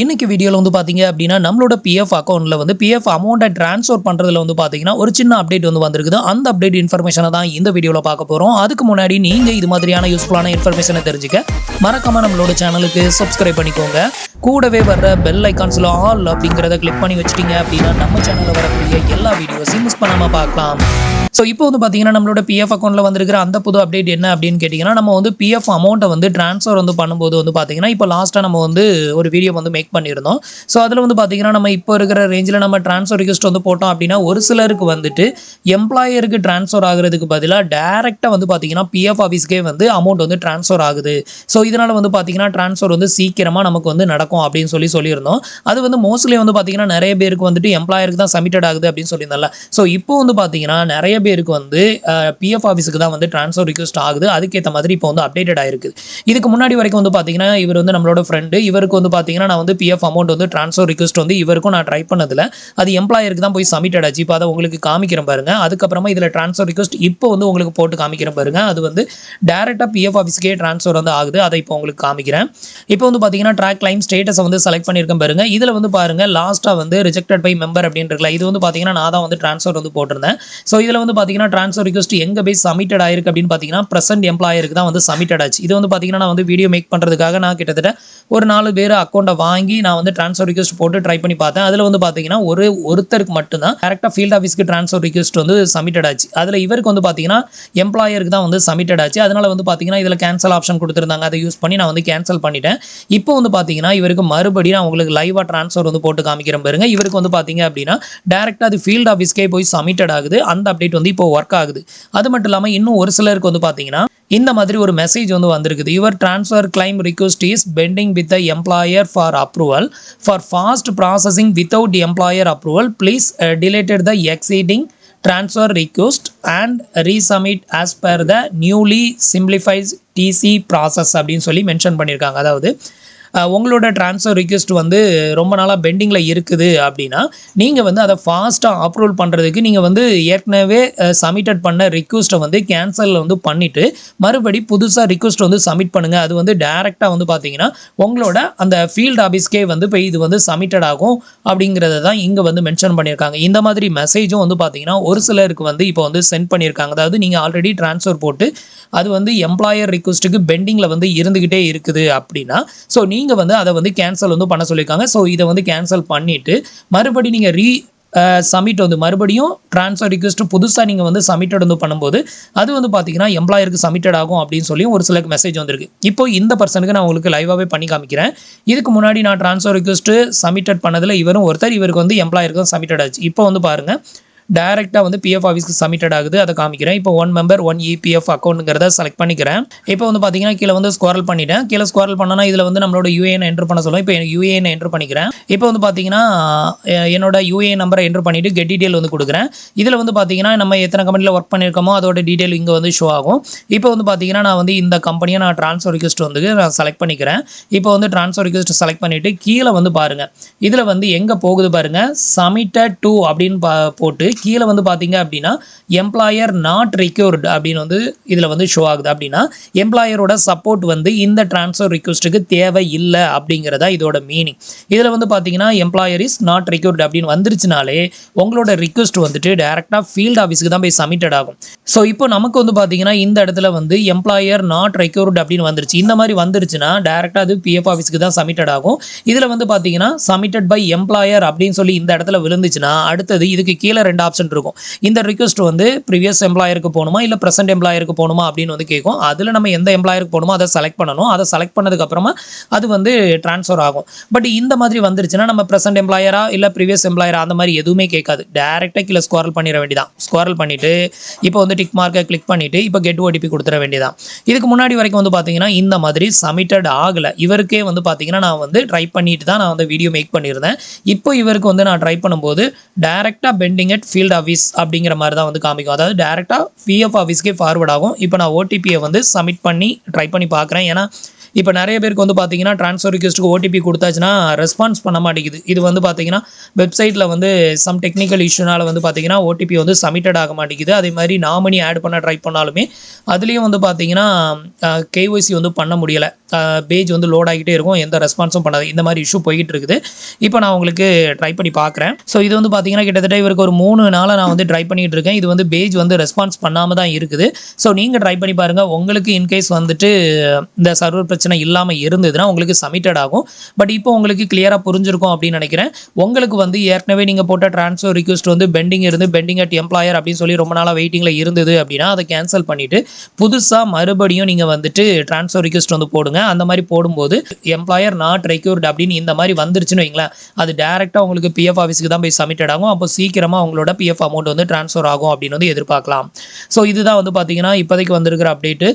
இன்னைக்கு வீடியோவில் வந்து பார்த்தீங்க அப்படின்னா நம்மளோட பிஎஃப் அக்கௌண்ட்டில் வந்து பிஎஃப் அமௌண்ட்டை ட்ரான்ஸ்ஃபர் பண்ணுறதுல வந்து பார்த்தீங்கன்னா ஒரு சின்ன அப்டேட் வந்து வந்திருக்குது. அந்த அப்டேட் இன்ஃபர்மேஷனை தான் இந்த வீடியோவில் பார்க்க போகிறோம் அதுக்கு முன்னாடி நீங்கள் இது மாதிரியான யூஸ்ஃபுல்லான இன்ஃபர்மேஷனை தெரிஞ்சுக்க மறக்காம நம்மளோட சேனலுக்கு சப்ஸ்கிரைப் பண்ணிக்கோங்க. கூடவே வர்ற பெல் ஐக்கான்ஸில் ஆல் அப்படிங்கிறத கிளிக் பண்ணி வச்சிட்டீங்க அப்படின்னா நம்ம சேனலில் வரக்கூடிய எல்லா வீடியோஸையும் மிஸ் பண்ணாமல் பார்க்கலாம். ஸோ இப்போ வந்து பார்த்தீங்கன்னா நம்மளோட பிஎஃப் அக்கௌண்ட்டில் வந்திருக்கிற அந்த புது அப்டேட் என்ன அப்படின்னு கேட்டிங்கன்னா நம்ம வந்து பிஎஃப் அமௌண்ட்டை வந்து ட்ரான்ஸ்ஃபர் வந்து பண்ணும்போது வந்து பார்த்தீங்கன்னா இப்போ லாஸ்ட்டாக நம்ம வந்து ஒரு வீடியோ வந்து மேக் பண்ணியிருந்தோம். ஸோ அதில் வந்து பார்த்தீங்கன்னா நம்ம இப்போ இருக்கிற ரேஞ்சில் நம்ம ட்ரான்ஸ்ஃபர் ரிக்வஸ்ட் வந்து போட்டோம் அப்படின்னா ஒரு சிலருக்கு வந்துட்டு எம்ப்ளாயருக்கு ட்ரான்ஸ்ஃபர் ஆகிறதுக்கு பதிலாக டேரெக்டாக வந்து பார்த்தீங்கன்னா பிஎஃப் ஆஃபீஸ்க்கே வந்து அமௌண்ட் வந்து ட்ரான்ஸ்ஃபர் ஆகுது. ஸோ இதனால் வந்து பார்த்தீங்கன்னா ட்ரான்ஸ்ஃபர் வந்து சீக்கிரமாக நமக்கு வந்து நடக்கும். அப்படின்னு சொல்லி சொல்லியிருந்தோம். அது வந்து மோஸ்ட்லி வந்து பார்த்தீங்கன்னா நிறைய பேருக்கு வந்துட்டு எம்ப்ளாயருக்கு தான் சப்மிட்டட் ஆகுது அப்படின்னு சொல்லியிருந்தால ஸோ இப்போ வந்து பார்த்தீங்கன்னா நிறைய பேருக்கு வந்து பிஎஃப் ஆஃபீஸுக்கு தான் வந்து ட்ரான்ஸ்ஃபர் ரிக்வஸ்ட் ஆகுது. அதுக்கேற்ற மாதிரி இப்போ வந்து அப்டேட்டட் ஆயிருக்கு. இதுக்கு முன்னாடி வரைக்கும் வந்து பார்த்தீங்கன்னா இவர் வந்து நம்மளோட ஃப்ரெண்டு இவருக்கு வந்து பார்த்தீங்கன்னா நான் வந்து பிஎஃப் அமௌண்ட் வந்து ட்ரான்ஸ்ஃபர் ரிக்வஸ்ட் வந்து இவருக்கும் நான் ட்ரை பண்ணதில் அது எம்ப்ளாயருக்கு தான் போய் சப்மிட்டட் ஆச்சு. இப்போ அதை உங்களுக்கு காமிக்கிறேன் பாருங்க. அதுக்கப்புறமா இதில் ட்ரான்ஸ்ஃபர் ரிக்வஸ்ட் இப்போ வந்து உங்களுக்கு போட்டு காமிக்கிறேன் பாருங்க. அது வந்து டேரெக்டாக பிஎஃப் ஆஃபீஸ்க்கே ட்ரான்ஸ்ஃபர் வந்து ஆகுது. அதை இப்போ உங்களுக்கு காமிக்கிறேன். இப்போ வந்து பார்த்தீங்கன்னா ட்ராக் லைம் ஸ்டேட்டஸை வந்து செலக்ட் பண்ணியிருக்கேன் பாருங்க. இதில் வந்து பாருங்க லாஸ்ட்டாக வந்து ரிஜெக்டட் பை மெம்பர் அப்படின்னு இருக்குல்ல இது வந்து பார்த்தீங்கன்னா நான் தான் வந்து ட்ரான்ஸ்ஃபர் வந்து போட்டிருந்தேன். ஸோ இதில் வந்து பார்த்தீங்கன்னா ட்ரான்ஸ்ஃபர் ரிக்வஸ்ட் எங்கே போய் சப்மிட்டட் ஆயிருக்கு அப்படின்னு பார்த்தீங்கன்னா ப்ரெசென்ட் எம்ப்ளாயருக்கு தான் வந்து சப்மிட்டட் ஆச்சு. இது வந்து பார்த்தீங்கன்னா நான் வந்து வீடியோ மேக் பண்ணுறதுக்காக நான் கிட்டத்தட்ட ஒரு நாலு பேர் அக்கௌண்ட்டை வாங்கி நான் வந்து ட்ரான்ஸ்ஃபர் ரிக்வஸ்ட் போட்டு ட்ரை பண்ணி பார்த்தேன். அதில் வந்து பார்த்தீங்கன்னா ஒரு ஒருத்தருக்கு மட்டும்தான் கரெக்டாக ஃபீல்ட் ஆஃபீஸ்க்கு ட்ரான்ஸ்ஃபர் ரிக்வஸ்ட் வந்து சப்மிட்டட் ஆச்சு. அதில் இவருக்கு வந்து பார்த்தீங்கன்னா எம்ப்ளாயருக்கு தான் வந்து சப்மிட்டட் ஆச்சு. அதனால வந்து பார்த்தீங்கன்னா இதில் கேன்சல் ஆப்ஷன் கொடுத்துருந்தாங்க. அதை யூஸ் பண்ணி நான் வந்து கேன்சல் பண்ணிட்டேன். இப்போ வந்து பார்த்தீங்கன்னா இவருக்கு மறுபடியும் நான் உங்களுக்கு லைவாக ட்ரான்ஸ்ஃபர் வந்து போட்டு காமிக்கிறேன் பாருங்க. இவருக்கு வந்து பார்த்தீங்க அப்படின்னா டேரெக்டாக அது ஃபீல்ட் ஆஃபீஸ்க்கே போய் சப்மிட்டட் ஆகுது. அந்த அப்டேட் வந்து இப்போ ஒர்க் ஆகுது. அது மட்டும் இல்லாமல் இன்னும் ஒரு சிலருக்கு வந்து பார்த்தீங்கன்னா இந்த மாதிரி ஒரு மெசேஜ் வந்து வந்திருக்குது. Your transfer claim request is pending with the employer for approval for fast processing without employer approval please deleted the exceeding transfer request and resubmit as per the newly simplified DC process அப்படின்னு சொல்லி mention பண்ணியிருக்காங்க அதாவது உங்களோட transfer request வந்து ரொம்ப நாளாக பெண்டிங்கில் இருக்குது அப்படின்னா நீங்கள் வந்து அதை ஃபாஸ்ட்டாக அப்ரூவல் பண்ணுறதுக்கு நீங்கள் வந்து ஏற்கனவே சப்மிட்டட் பண்ண ரிக்வெஸ்ட்டை வந்து கேன்சலில் வந்து பண்ணிவிட்டு மறுபடி புதுசாக ரிக்வெஸ்ட் வந்து சப்மிட் பண்ணுங்கள் அது வந்து டேரெக்டாக வந்து பார்த்தீங்கன்னா உங்களோட அந்த ஃபீல்ட் ஆஃபீஸ்க்கே வந்து போய் இது வந்து சப்மிட்டட் ஆகும் அப்படிங்கிறத தான் இங்கே வந்து மென்ஷன் பண்ணியிருக்காங்க இந்த மாதிரி மெசேஜும் வந்து பார்த்தீங்கன்னா ஒரு சிலருக்கு வந்து இப்போ வந்து சென்ட் பண்ணியிருக்காங்க அதாவது நீங்கள் ஆல்ரெடி ட்ரான்ஸ்ஃபர் போட்டு அது வந்து எம்ப்ளாயர் ரிக்வஸ்ட்டுக்கு பெண்டிங்கில் வந்து இருந்துக்கிட்டே இருக்குது அப்படின்னா ஸோ நீங்கள் வந்து அதை வந்து கேன்சல் வந்து பண்ண சொல்லியிருக்காங்க. ஸோ இதை வந்து கேன்சல் பண்ணிவிட்டு மறுபடி நீங்கள் ரீ சமிட் வந்து மறுபடியும் ட்ரான்ஸ்ஃபர் ரிக்வெஸ்ட் புதுசாக நீங்கள் வந்து சப்மிட்டட் வந்து பண்ணும்போது அது வந்து பார்த்தீங்கன்னா எம்ப்ளாயருக்கு சப்மிட்டட் ஆகும் அப்படின்னு சொல்லி ஒரு சிலருக்கு மெசேஜ் வந்திருக்கு. இப்போ இந்த பர்சனுக்கு நான் உங்களுக்கு லைவாகவே பண்ணி காமிக்கிறேன். இதுக்கு முன்னாடி நான் ட்ரான்ஸ்ஃபர் ரிக்வெஸ்ட்டு சப்மிட்டட் பண்ணதில் இவரும் ஒருத்தர் இவருக்கு வந்து எம்ப்ளாயருக்கு தான் சப்மிட்டட் ஆச்சு. இப்போ வந்து பாருங்கள் டேரெக்டாக வந்து பிஎஃப் ஆஃபீஸ்க்கு சப்மிட்டட் ஆகுது. அதை காமிக்கிறேன். இப்போ ஒன் மெம்பர் ஒன் இபிஎஃப் அக்கௌண்ட்டுங்கிறத செலக்ட் பண்ணிக்கிறேன். இப்போ வந்து பார்த்தீங்கன்னா கீழே வந்து ஸ்குவாரல் பண்ணிட்டேன். கீழே ஸ்குவாரல் பண்ணனா இதில் வந்து நம்மளோட யூஏஎன் என்ட்ரு பண்ண சொல்லுவோம் இப்போ யூஏஎன் என்ட்ரு பண்ணிக்கிறேன். இப்போ வந்து பார்த்தீங்கன்னா என்னோட யூஏஎன் நம்பரை என்ட்ரு பண்ணிவிட்டு கெட் டீட்டெயில் வந்து கொடுக்குறேன். இதில் வந்து பார்த்தீங்கன்னா நம்ம எத்தனை கம்பெனியில் ஒர்க் பண்ணியிருக்கோமோ அதோட டீட்டெயில் இங்கே வந்து ஷோ ஆகும். இப்போ வந்து பார்த்தீங்கன்னா நான் வந்து இந்த கம்பெனியை நான் ட்ரான்ஸ்ஃபர் ரிக்வஸ்ட் வந்து நான் செலக்ட் பண்ணிக்கிறேன். இப்போ வந்து ட்ரான்ஸ்ஃபர் ரிக்வஸ்ட் செலக்ட் பண்ணிவிட்டு கீழே வந்து பாருங்கள் இதில் வந்து எங்கே போகுது பாருங்கள் சமிட்டட் டூ அப்படின்னு பா போட்டு கீழே வந்து பார்த்தீங்க அப்படின்னா எம்ப்ளாயர் நாட் ரெக்யூர்டு அப்படின்னு வந்து இதில் வந்து ஷோ ஆகுது. அப்படின்னா எம்ப்ளாயரோட சப்போர்ட் வந்து இந்த ட்ரான்ஸ்ஃபர் ரிக்வஸ்ட்டுக்கு தேவை இல்லை அப்படிங்கிறதா இதோட மீனிங் இதில் வந்து பார்த்தீங்கன்னா எம்ப்ளாயர் இஸ் நாட் ரெக்யூர்டு அப்படின்னு வந்துருச்சுனாலே உங்களோட ரிக்வஸ்ட் வந்துட்டு டேரெக்டாக ஃபீல்ட் ஆஃபீஸுக்கு தான் போய் சப்மிட்டட் ஆகும். ஸோ இப்போ நமக்கு வந்து பார்த்தீங்கன்னா இந்த இடத்துல வந்து எம்ப்ளாயர் நாட் ரெக்யூர்டு அப்படின்னு வந்துருச்சு. இந்த மாதிரி வந்துருச்சுன்னா டேரெக்டாக அது பிஎஃப் ஆஃபீஸ்க்கு தான் சப்மிட்டட் ஆகும். இதில் வந்து பார்த்தீங்கன்னா சப்மிட்டட் பை எம்ப்ளாயர் அப்படின்னு சொல்லி இந்த இடத்துல விழுந்துச்சுன்னா அடுத்தது இதுக்கு கீழே ரெண்டு ஆப்ஷன் இருக்கும். இந்த ரிக்வஸ்ட் வந்து ப்ரீவியஸ் எம்ப்ளாயருக்கு போகணுமா இல்லை ப்ரெசென்ட் எம்ப்ளாயருக்கு போகணுமா அப்படின்னு வந்து கேட்கும். அதில் நம்ம எந்த எம்ப்ளாயருக்கு போகணுமோ அதை செலக்ட் பண்ணணும். அதை செலக்ட் பண்ணதுக்கப்புறமா அது வந்து ட்ரான்ஸ்ஃபர் ஆகும். பட் இந்த மாதிரி வந்துருச்சுன்னா நம்ம ப்ரெசென்ட் எம்ப்ளாயரா இல்லை ப்ரீவியஸ் எம்ப்ளாயரா அந்த மாதிரி எதுவுமே கேட்காது. டேரெக்டாக கீழே ஸ்குவாரல் பண்ணிட வேண்டியதான் ஸ்குவாரல் பண்ணிவிட்டு இப்போ வந்து டிக் மார்க்கை கிளிக் பண்ணிவிட்டு இப்போ கெட் ஓடிபி கொடுத்துட வேண்டியதான் இதுக்கு முன்னாடி வரைக்கும் வந்து பார்த்தீங்கன்னா இந்த மாதிரி சப்மிட்டட் ஆகலை. இவருக்கே வந்து பார்த்தீங்கன்னா நான் வந்து ட்ரை பண்ணிட்டு தான் நான் வந்து வீடியோ மேக் பண்ணியிருந்தேன். இப்போ இவருக்கு வந்து நான் ட்ரை பண்ணும்போது டேரெக்டாக பெண்டிங் அட் ஃபீல்ட் ஆஃபீஸ் அப்படிங்கிற மாதிரி தான் வந்து காமிக்கும். அதாவது டேரெக்டாக பிஎஃப் ஆஃபீஸ்க்கே ஃபார்வர்ட் ஆகும். இப்போ நான் ஓடிபியை வந்து சப்மிட் பண்ணி ட்ரை பண்ணி பார்க்குறேன். ஏன்னா இப்போ நிறைய பேருக்கு வந்து பார்த்தீங்கன்னா ட்ரான்ஸ்ஃபர் ரிக்வெஸ்ட்டுக்கு ஓடிபி கொடுத்தாச்சுன்னா ரெஸ்பான்ஸ் பண்ண மாட்டேங்குது. இது வந்து பார்த்தீங்கன்னா வெப்சைட்டில் வந்து சம் டெக்னிக்கல் இஷ்யூனால் வந்து பார்த்தீங்கன்னா ஓடிபி வந்து சப்மிட்டட் ஆக மாட்டேங்குது. அதே மாதிரி நாமினி ஆட் பண்ண ட்ரை பண்ணாலுமே அதுலேயும் வந்து பார்த்தீங்கன்னா கேஒய்சி வந்து பண்ண முடியலை. பேஜ் வந்து லோட் ஆகிட்டே இருக்கும். எந்த ரெஸ்பான்ஸும் பண்ணாது இந்த மாதிரி இஷ்யூ போய்கிட்டு இருக்குது. இப்போ நான் உங்களுக்கு ட்ரை பண்ணி பார்க்குறேன். ஸோ இது வந்து பார்த்தீங்கன்னா கிட்டத்தட்ட இவருக்கு ஒரு மூணு நாளாக நான் வந்து ட்ரை பண்ணிட்டு இருக்கேன். இது வந்து பேஜ் வந்து ரெஸ்பான்ஸ் பண்ணாமல் தான் இருக்குது. ஸோ நீங்கள் ட்ரை பண்ணி பாருங்கள் உங்களுக்கு இன்கேஸ் வந்துட்டு இந்த சர்வர் பிரச்சனை இல்லாமல் இருந்ததுன்னா உங்களுக்கு சப்மிட்டட் ஆகும். பட் இப்போ உங்களுக்கு கிளியராக புரிஞ்சிருக்கும் அப்படின்னு நினைக்கிறேன். உங்களுக்கு வந்து ஏற்கனவே நீங்கள் போட்ட ட்ரான்ஸ்ஃபர் ரிக்வெஸ்ட் வந்து பெண்டிங் இருந்து பெண்டிங் அட் எம்ப்ளாயர் அப்படின்னு சொல்லி ரொம்ப நாளாக வெயிட்டிங்கில் இருந்தது அப்படின்னா அதை கேன்சல் பண்ணிவிட்டு புதுசாக மறுபடியும் நீங்கள் வந்துட்டு ட்ரான்ஸ்ஃபர் ரிக்வஸ்ட் வந்து போடுங்க. அந்த மாதிரி போடும்போது எம்ப்ளாயர் நாட் ரெக்யூர்ட் அப்படின்னு இந்த மாதிரி வந்துருச்சுன்னு வைங்களேன். அது டேரெக்டாக உங்களுக்கு பிஎஃப் ஆஃபீஸுக்கு தான் போய் சப்மிட்டட் ஆகும். அப்போ சீக்கிரமாக உங்களோட பிஎஃப் அமௌண்ட் வந்து ட்ரான்ஸ்ஃபர் ஆகும் அப்படின்னு வந்து எதிர்பார்க்கலாம். ஸோ இதுதான் வந்து பார்த்தீங்கன்னா இப்போதைக்கு வந்திருக்கிற அப்டேட்டு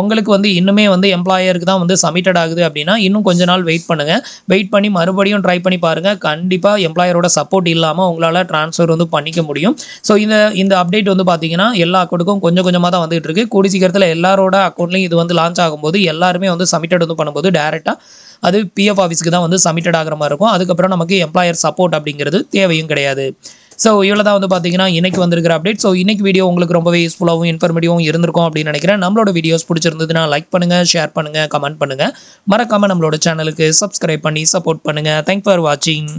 உங்களுக்கு வந்து இன்னுமே வந்து எம்ப்ளாயருக்கு தான் வந்து சப்மிட்டட் ஆகுது அப்படின்னா இன்னும் கொஞ்ச நாள் வெயிட் பண்ணுங்கள் வெயிட் பண்ணி மறுபடியும் ட்ரை பண்ணி பாருங்கள் கண்டிப்பாக எம்ப்ளாயரோட சப்போர்ட் இல்லாமல் உங்களால் ட்ரான்ஸ்ஃபர் வந்து பண்ணிக்க முடியும். ஸோ இந்த இந்த அப்டேட் வந்து பார்த்தீங்கன்னா எல்லா அக்கௌண்ட்டுக்கும் கொஞ்சம் கொஞ்சமாக தான் வந்துகிட்டு இருக்கு. கூடி சீக்கிரத்தில் எல்லாரோட அக்கௌண்ட்லையும் இது வந்து லான்ச் ஆகும்போது எல்லாருமே வந்து சப்மிட்டட் வந்து பண்ணும்போது டேரெக்டாக அது பிஎஃப் ஆஃபீஸ்க்கு தான் வந்து சப்மிட்டட் ஆகிற மாதிரி இருக்கும். அதுக்கப்புறம் நமக்கு எம்ப்ளாயர் சப்போர்ட் அப்படிங்கிறது தேவையும் கிடையாது. ஸோ இவ்வளோ தான் வந்து பார்த்தீங்கன்னா இன்னைக்கு வந்திருக்கிற அப்டேட் ஸோ இன்றைக்கி வீடியோ உங்களுக்கு ரொம்பவே யூஸ்ஃபுல்லாகவும் இன்ஃபர்மேட்டிவும் இருந்திருக்கும் அப்படின்னு நினைக்கிறேன். நம்மளோட வீடியோஸ் பிடிச்சிருந்ததுன்னா லைக் பண்ணுங்கள் ஷேர் பண்ணுங்கள் கமெண்ட் பண்ணுங்கள் மறக்காமல் நம்மளோட சேனலுக்கு சப்ஸ்கிரைப் பண்ணி சப்போர்ட் பண்ணுங்கள் தேங்க் ஃபார் வாட்சிங்